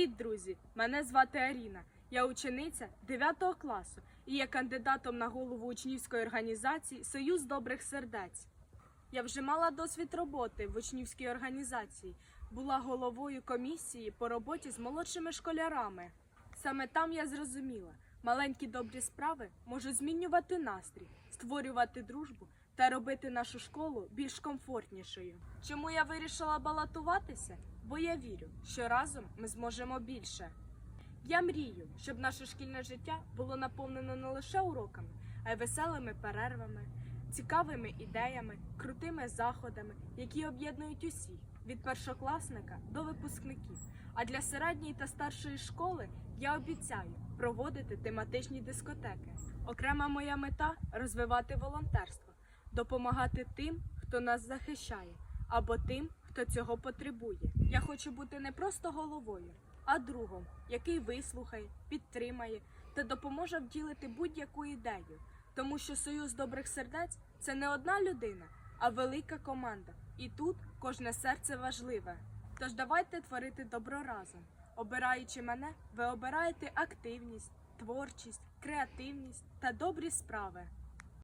Привіт, друзі! Мене звати Аріна. Я учениця 9 класу і є кандидатом на голову учнівської організації Союз добрих сердець. Я вже мала досвід роботи в учнівській організації, була головою комісії по роботі з молодшими школярами. Саме там я зрозуміла, маленькі добрі справи можуть змінювати настрій, створювати дружбу та робити нашу школу більш комфортнішою. Чому я вирішила балотуватися? Бо я вірю, що разом ми зможемо більше. Я мрію, щоб наше шкільне життя було наповнено не лише уроками, а й веселими перервами, цікавими ідеями, крутими заходами, які об'єднують усіх від першокласника до випускників. А для середньої та старшої школи я обіцяю проводити тематичні дискотеки. Окрема моя мета розвивати волонтерство, допомагати тим, хто нас захищає, або тим, хто цього потребує. Я хочу бути не просто головою, а другом, який вислухає, підтримає та допоможе вділити будь-яку ідею. Тому що союз добрих сердець це не одна людина, а велика команда. І тут кожне серце важливе. Тож давайте творити добро разом. Обираючи мене, ви обираєте активність, творчість, креативність та добрі справи.